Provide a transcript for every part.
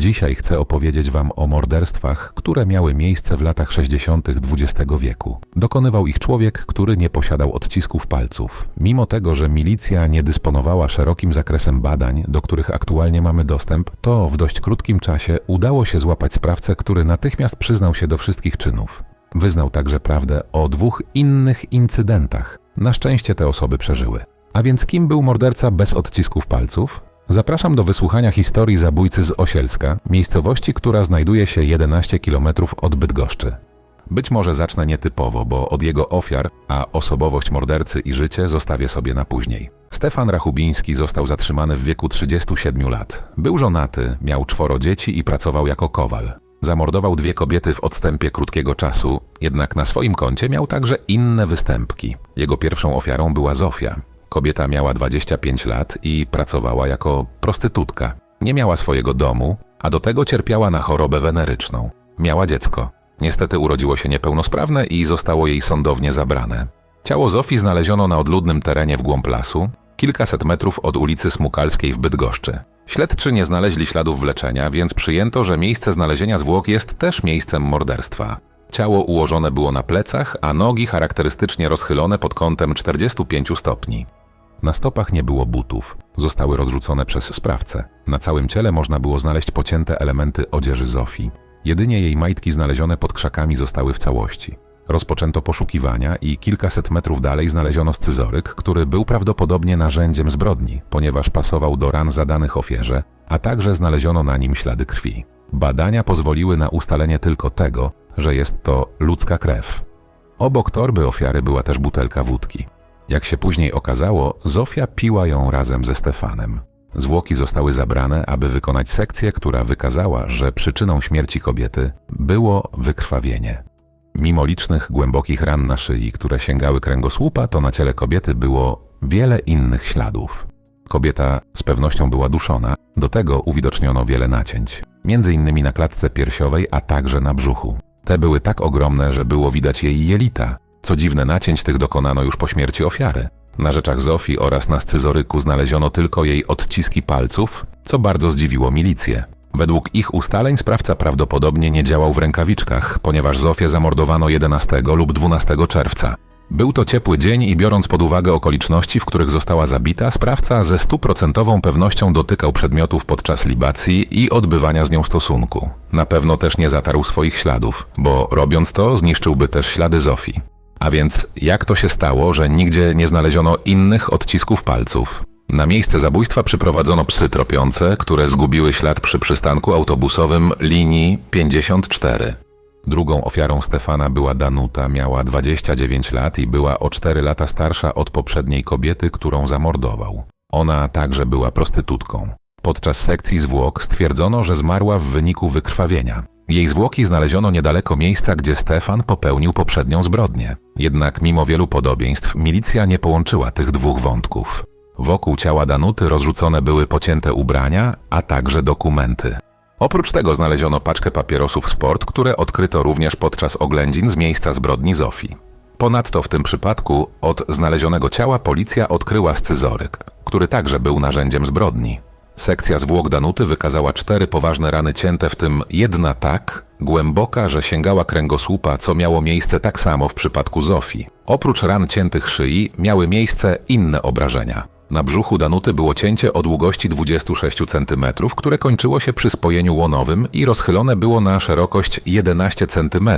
Dzisiaj chcę opowiedzieć Wam o morderstwach, które miały miejsce w latach 60. XX wieku. Dokonywał ich człowiek, który nie posiadał odcisków palców. Mimo tego, że milicja nie dysponowała szerokim zakresem badań, do których aktualnie mamy dostęp, to w dość krótkim czasie udało się złapać sprawcę, który natychmiast przyznał się do wszystkich czynów. Wyznał także prawdę o dwóch innych incydentach. Na szczęście te osoby przeżyły. A więc kim był morderca bez odcisków palców? Zapraszam do wysłuchania historii zabójcy z Osielska, miejscowości, która znajduje się 11 km od Bydgoszczy. Być może zacznę nietypowo, bo od jego ofiar, a osobowość mordercy i życie zostawię sobie na później. Stefan Rachubiński został zatrzymany w wieku 37 lat. Był żonaty, miał czworo dzieci i pracował jako kowal. Zamordował dwie kobiety w odstępie krótkiego czasu, jednak na swoim koncie miał także inne występki. Jego pierwszą ofiarą była Zofia. Kobieta miała 25 lat i pracowała jako prostytutka. Nie miała swojego domu, a do tego cierpiała na chorobę weneryczną. Miała dziecko. Niestety urodziło się niepełnosprawne i zostało jej sądownie zabrane. Ciało Zofii znaleziono na odludnym terenie w głąb lasu, kilkaset metrów od ulicy Smukalskiej w Bydgoszczy. Śledczy nie znaleźli śladów wleczenia, więc przyjęto, że miejsce znalezienia zwłok jest też miejscem morderstwa. Ciało ułożone było na plecach, a nogi charakterystycznie rozchylone pod kątem 45 stopni. Na stopach nie było butów. Zostały rozrzucone przez sprawcę. Na całym ciele można było znaleźć pocięte elementy odzieży Zofii. Jedynie jej majtki znalezione pod krzakami zostały w całości. Rozpoczęto poszukiwania i kilkaset metrów dalej znaleziono scyzoryk, który był prawdopodobnie narzędziem zbrodni, ponieważ pasował do ran zadanych ofierze, a także znaleziono na nim ślady krwi. Badania pozwoliły na ustalenie tylko tego, że jest to ludzka krew. Obok torby ofiary była też butelka wódki. Jak się później okazało, Zofia piła ją razem ze Stefanem. Zwłoki zostały zabrane, aby wykonać sekcję, która wykazała, że przyczyną śmierci kobiety było wykrwawienie. Mimo licznych głębokich ran na szyi, które sięgały kręgosłupa, to na ciele kobiety było wiele innych śladów. Kobieta z pewnością była duszona, do tego uwidoczniono wiele nacięć, między innymi na klatce piersiowej, a także na brzuchu. Te były tak ogromne, że było widać jej jelita. Co dziwne, nacięć tych dokonano już po śmierci ofiary. Na rzeczach Zofii oraz na scyzoryku znaleziono tylko jej odciski palców, co bardzo zdziwiło milicję. Według ich ustaleń sprawca prawdopodobnie nie działał w rękawiczkach, ponieważ Zofię zamordowano 11 lub 12 czerwca. Był to ciepły dzień i biorąc pod uwagę okoliczności, w których została zabita, sprawca ze stuprocentową pewnością dotykał przedmiotów podczas libacji i odbywania z nią stosunku. Na pewno też nie zatarł swoich śladów, bo robiąc to zniszczyłby też ślady Zofii. A więc jak to się stało, że nigdzie nie znaleziono innych odcisków palców? Na miejsce zabójstwa przyprowadzono psy tropiące, które zgubiły ślad przy przystanku autobusowym linii 54. Drugą ofiarą Stefana była Danuta, miała 29 lat i była o 4 lata starsza od poprzedniej kobiety, którą zamordował. Ona także była prostytutką. Podczas sekcji zwłok stwierdzono, że zmarła w wyniku wykrwawienia. Jej zwłoki znaleziono niedaleko miejsca, gdzie Stefan popełnił poprzednią zbrodnię. Jednak mimo wielu podobieństw milicja nie połączyła tych dwóch wątków. Wokół ciała Danuty rozrzucone były pocięte ubrania, a także dokumenty. Oprócz tego znaleziono paczkę papierosów Sport, które odkryto również podczas oględzin z miejsca zbrodni Zofii. Ponadto w tym przypadku od znalezionego ciała policja odkryła scyzoryk, który także był narzędziem zbrodni. Sekcja zwłok Danuty wykazała cztery poważne rany cięte, w tym jedna tak głęboka, że sięgała kręgosłupa, co miało miejsce tak samo w przypadku Zofii. Oprócz ran ciętych szyi miały miejsce inne obrażenia. Na brzuchu Danuty było cięcie o długości 26 cm, które kończyło się przy spojeniu łonowym i rozchylone było na szerokość 11 cm,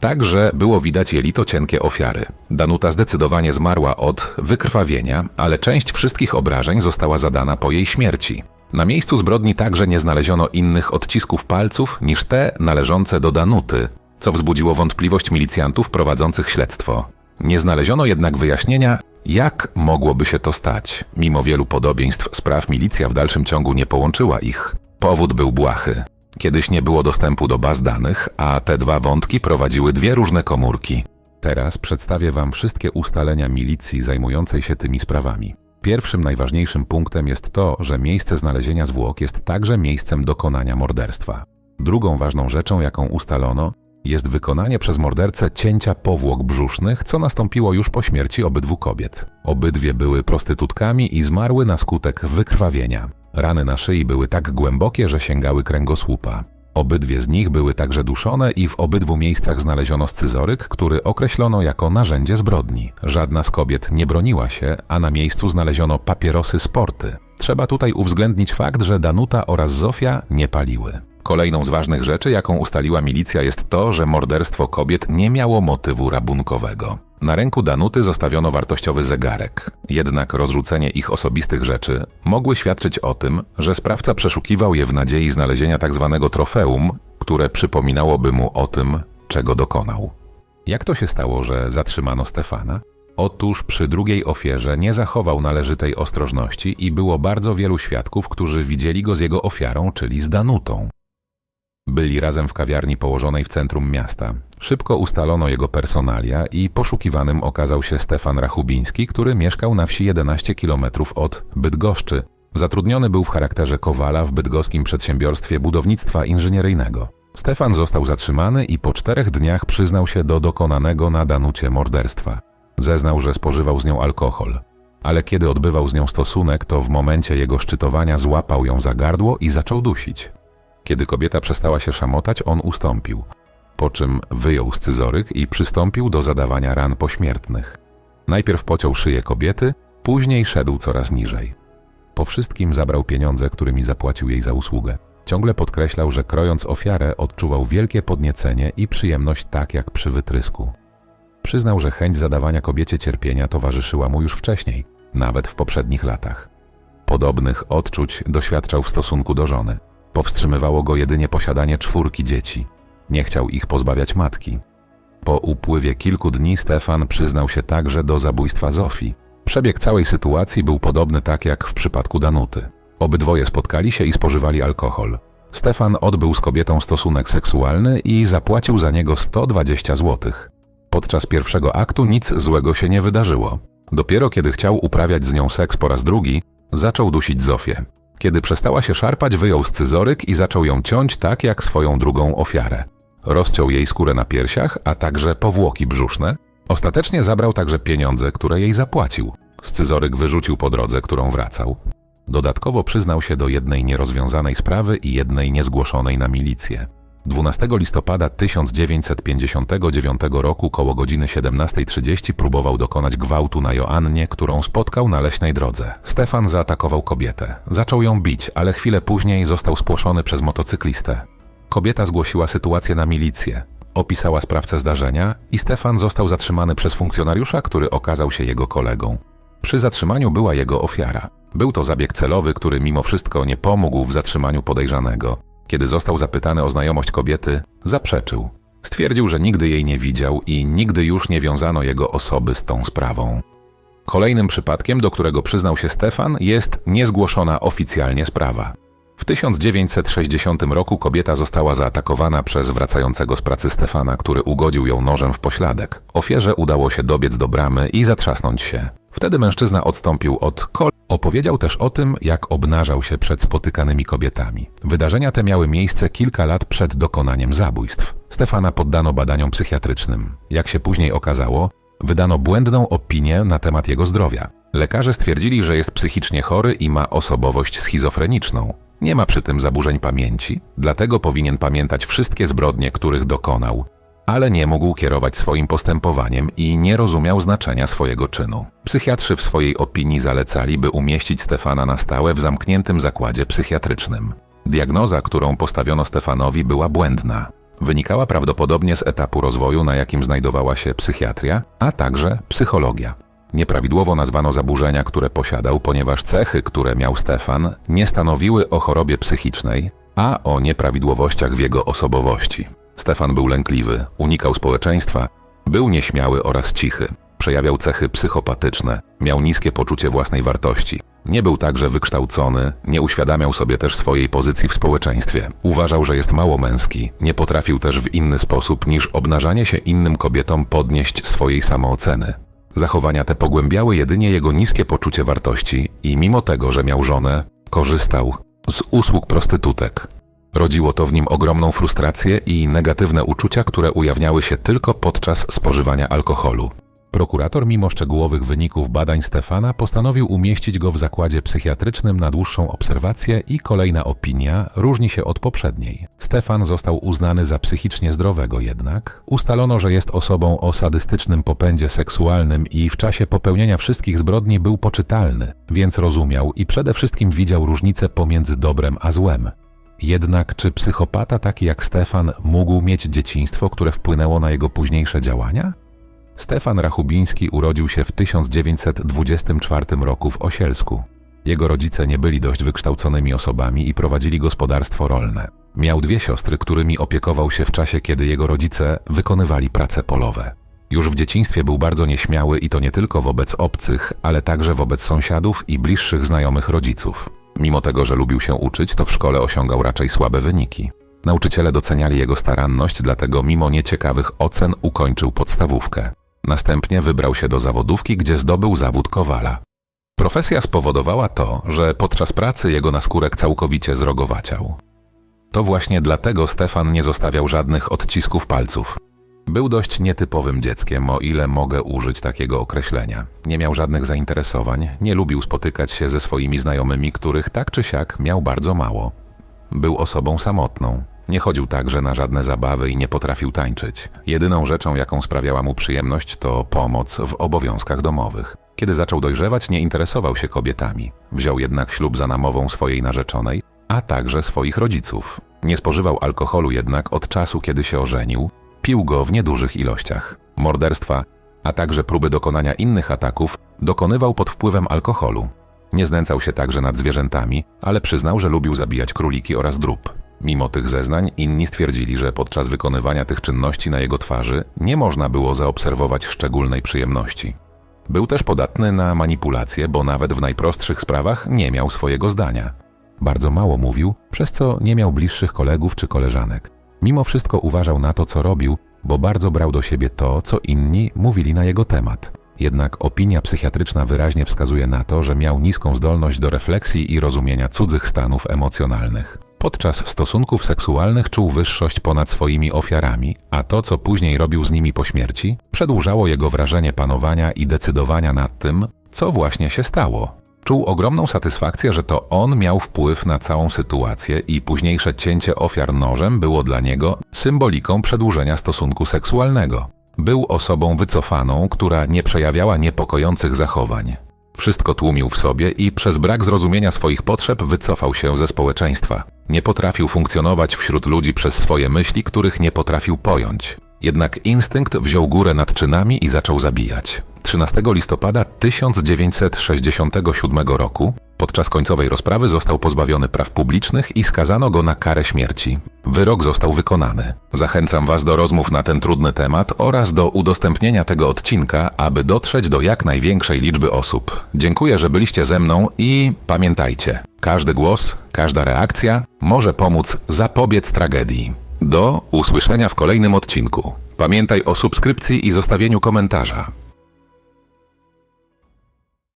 tak że było widać jelito cienkie ofiary. Danuta zdecydowanie zmarła od wykrwawienia, ale część wszystkich obrażeń została zadana po jej śmierci. Na miejscu zbrodni także nie znaleziono innych odcisków palców niż te należące do Danuty, co wzbudziło wątpliwość milicjantów prowadzących śledztwo. Nie znaleziono jednak wyjaśnienia, jak mogłoby się to stać. Mimo wielu podobieństw spraw milicja w dalszym ciągu nie połączyła ich. Powód był błahy. Kiedyś nie było dostępu do baz danych, a te dwa wątki prowadziły dwie różne komórki. Teraz przedstawię Wam wszystkie ustalenia milicji zajmującej się tymi sprawami. Pierwszym najważniejszym punktem jest to, że miejsce znalezienia zwłok jest także miejscem dokonania morderstwa. Drugą ważną rzeczą, jaką ustalono, jest wykonanie przez mordercę cięcia powłok brzusznych, co nastąpiło już po śmierci obydwu kobiet. Obydwie były prostytutkami i zmarły na skutek wykrwawienia. Rany na szyi były tak głębokie, że sięgały kręgosłupa. Obydwie z nich były także duszone i w obydwu miejscach znaleziono scyzoryk, który określono jako narzędzie zbrodni. Żadna z kobiet nie broniła się, a na miejscu znaleziono papierosy sporty. Trzeba tutaj uwzględnić fakt, że Danuta oraz Zofia nie paliły. Kolejną z ważnych rzeczy, jaką ustaliła milicja, jest to, że morderstwo kobiet nie miało motywu rabunkowego. Na ręku Danuty zostawiono wartościowy zegarek. Jednak rozrzucenie ich osobistych rzeczy mogły świadczyć o tym, że sprawca przeszukiwał je w nadziei znalezienia tzw. trofeum, które przypominałoby mu o tym, czego dokonał. Jak to się stało, że zatrzymano Stefana? Otóż przy drugiej ofierze nie zachował należytej ostrożności i było bardzo wielu świadków, którzy widzieli go z jego ofiarą, czyli z Danutą. Byli razem w kawiarni położonej w centrum miasta. Szybko ustalono jego personalia i poszukiwanym okazał się Stefan Rachubiński, który mieszkał na wsi 11 km od Bydgoszczy. Zatrudniony był w charakterze kowala w bydgoskim przedsiębiorstwie budownictwa inżynieryjnego. Stefan został zatrzymany i po czterech dniach przyznał się do dokonanego na Danucie morderstwa. Zeznał, że spożywał z nią alkohol. Ale kiedy odbywał z nią stosunek, to w momencie jego szczytowania złapał ją za gardło i zaczął dusić. Kiedy kobieta przestała się szamotać, on ustąpił, po czym wyjął scyzoryk i przystąpił do zadawania ran pośmiertnych. Najpierw pociął szyję kobiety, później szedł coraz niżej. Po wszystkim zabrał pieniądze, którymi zapłacił jej za usługę. Ciągle podkreślał, że krojąc ofiarę odczuwał wielkie podniecenie i przyjemność tak jak przy wytrysku. Przyznał, że chęć zadawania kobiecie cierpienia towarzyszyła mu już wcześniej, nawet w poprzednich latach. Podobnych odczuć doświadczał w stosunku do żony. Powstrzymywało go jedynie posiadanie czwórki dzieci. Nie chciał ich pozbawiać matki. Po upływie kilku dni Stefan przyznał się także do zabójstwa Zofii. Przebieg całej sytuacji był podobny tak jak w przypadku Danuty. Obydwoje spotkali się i spożywali alkohol. Stefan odbył z kobietą stosunek seksualny i zapłacił za niego 120 zł. Podczas pierwszego aktu nic złego się nie wydarzyło. Dopiero kiedy chciał uprawiać z nią seks po raz drugi, zaczął dusić Zofię. Kiedy przestała się szarpać, wyjął scyzoryk i zaczął ją ciąć tak jak swoją drugą ofiarę. Rozciął jej skórę na piersiach, a także powłoki brzuszne. Ostatecznie zabrał także pieniądze, które jej zapłacił. Scyzoryk wyrzucił po drodze, którą wracał. Dodatkowo przyznał się do jednej nierozwiązanej sprawy i jednej niezgłoszonej na milicję. 12 listopada 1959 roku koło godziny 17.30 próbował dokonać gwałtu na Joannie, którą spotkał na leśnej drodze. Stefan zaatakował kobietę. Zaczął ją bić, ale chwilę później został spłoszony przez motocyklistę. Kobieta zgłosiła sytuację na milicję. Opisała sprawcę zdarzenia i Stefan został zatrzymany przez funkcjonariusza, który okazał się jego kolegą. Przy zatrzymaniu była jego ofiara. Był to zabieg celowy, który mimo wszystko nie pomógł w zatrzymaniu podejrzanego. Kiedy został zapytany o znajomość kobiety, zaprzeczył. Stwierdził, że nigdy jej nie widział i nigdy już nie wiązano jego osoby z tą sprawą. Kolejnym przypadkiem, do którego przyznał się Stefan, jest niezgłoszona oficjalnie sprawa. W 1960 roku kobieta została zaatakowana przez wracającego z pracy Stefana, który ugodził ją nożem w pośladek. Ofierze udało się dobiec do bramy i zatrzasnąć się. Wtedy mężczyzna odstąpił od kol. Opowiedział też o tym, jak obnażał się przed spotykanymi kobietami. Wydarzenia te miały miejsce kilka lat przed dokonaniem zabójstw. Stefana poddano badaniom psychiatrycznym. Jak się później okazało, wydano błędną opinię na temat jego zdrowia. Lekarze stwierdzili, że jest psychicznie chory i ma osobowość schizofreniczną. Nie ma przy tym zaburzeń pamięci, dlatego powinien pamiętać wszystkie zbrodnie, których dokonał, ale nie mógł kierować swoim postępowaniem i nie rozumiał znaczenia swojego czynu. Psychiatrzy w swojej opinii zalecali, by umieścić Stefana na stałe w zamkniętym zakładzie psychiatrycznym. Diagnoza, którą postawiono Stefanowi, była błędna. Wynikała prawdopodobnie z etapu rozwoju, na jakim znajdowała się psychiatria, a także psychologia. Nieprawidłowo nazwano zaburzenia, które posiadał, ponieważ cechy, które miał Stefan, nie stanowiły o chorobie psychicznej, a o nieprawidłowościach w jego osobowości. Stefan był lękliwy, unikał społeczeństwa, był nieśmiały oraz cichy. Przejawiał cechy psychopatyczne, miał niskie poczucie własnej wartości. Nie był także wykształcony, nie uświadamiał sobie też swojej pozycji w społeczeństwie. Uważał, że jest mało męski, nie potrafił też w inny sposób niż obnażanie się innym kobietom podnieść swojej samooceny. Zachowania te pogłębiały jedynie jego niskie poczucie wartości i mimo tego, że miał żonę, korzystał z usług prostytutek. Rodziło to w nim ogromną frustrację i negatywne uczucia, które ujawniały się tylko podczas spożywania alkoholu. Prokurator, mimo szczegółowych wyników badań Stefana, postanowił umieścić go w zakładzie psychiatrycznym na dłuższą obserwację i kolejna opinia różni się od poprzedniej. Stefan został uznany za psychicznie zdrowego jednak. Ustalono, że jest osobą o sadystycznym popędzie seksualnym i w czasie popełnienia wszystkich zbrodni był poczytalny, więc rozumiał i przede wszystkim widział różnicę pomiędzy dobrem a złem. Jednak czy psychopata taki jak Stefan mógł mieć dzieciństwo, które wpłynęło na jego późniejsze działania? Stefan Rachubiński urodził się w 1924 roku w Osielsku. Jego rodzice nie byli dość wykształconymi osobami i prowadzili gospodarstwo rolne. Miał dwie siostry, którymi opiekował się w czasie, kiedy jego rodzice wykonywali prace polowe. Już w dzieciństwie był bardzo nieśmiały i to nie tylko wobec obcych, ale także wobec sąsiadów i bliższych znajomych rodziców. Mimo tego, że lubił się uczyć, to w szkole osiągał raczej słabe wyniki. Nauczyciele doceniali jego staranność, dlatego mimo nieciekawych ocen ukończył podstawówkę. Następnie wybrał się do zawodówki, gdzie zdobył zawód kowala. Profesja spowodowała to, że podczas pracy jego naskórek całkowicie zrogowaciał. To właśnie dlatego Stefan nie zostawiał żadnych odcisków palców. Był dość nietypowym dzieckiem, o ile mogę użyć takiego określenia. Nie miał żadnych zainteresowań, nie lubił spotykać się ze swoimi znajomymi, których tak czy siak miał bardzo mało. Był osobą samotną. Nie chodził także na żadne zabawy i nie potrafił tańczyć. Jedyną rzeczą, jaką sprawiała mu przyjemność, to pomoc w obowiązkach domowych. Kiedy zaczął dojrzewać, nie interesował się kobietami. Wziął jednak ślub za namową swojej narzeczonej, a także swoich rodziców. Nie spożywał alkoholu jednak od czasu, kiedy się ożenił, pił go w niedużych ilościach. Morderstwa, a także próby dokonania innych ataków dokonywał pod wpływem alkoholu. Nie znęcał się także nad zwierzętami, ale przyznał, że lubił zabijać króliki oraz drób. Mimo tych zeznań inni stwierdzili, że podczas wykonywania tych czynności na jego twarzy nie można było zaobserwować szczególnej przyjemności. Był też podatny na manipulacje, bo nawet w najprostszych sprawach nie miał swojego zdania. Bardzo mało mówił, przez co nie miał bliższych kolegów czy koleżanek. Mimo wszystko uważał na to, co robił, bo bardzo brał do siebie to, co inni mówili na jego temat. Jednak opinia psychiatryczna wyraźnie wskazuje na to, że miał niską zdolność do refleksji i rozumienia cudzych stanów emocjonalnych. Podczas stosunków seksualnych czuł wyższość ponad swoimi ofiarami, a to, co później robił z nimi po śmierci, przedłużało jego wrażenie panowania i decydowania nad tym, co właśnie się stało. Czuł ogromną satysfakcję, że to on miał wpływ na całą sytuację i późniejsze cięcie ofiar nożem było dla niego symboliką przedłużenia stosunku seksualnego. Był osobą wycofaną, która nie przejawiała niepokojących zachowań. Wszystko tłumił w sobie i przez brak zrozumienia swoich potrzeb wycofał się ze społeczeństwa. Nie potrafił funkcjonować wśród ludzi przez swoje myśli, których nie potrafił pojąć. Jednak instynkt wziął górę nad czynami i zaczął zabijać. 13 listopada 1967 roku podczas końcowej rozprawy został pozbawiony praw publicznych i skazano go na karę śmierci. Wyrok został wykonany. Zachęcam Was do rozmów na ten trudny temat oraz do udostępnienia tego odcinka, aby dotrzeć do jak największej liczby osób. Dziękuję, że byliście ze mną i pamiętajcie, każdy głos, każda reakcja może pomóc zapobiec tragedii. Do usłyszenia w kolejnym odcinku. Pamiętaj o subskrypcji i zostawieniu komentarza.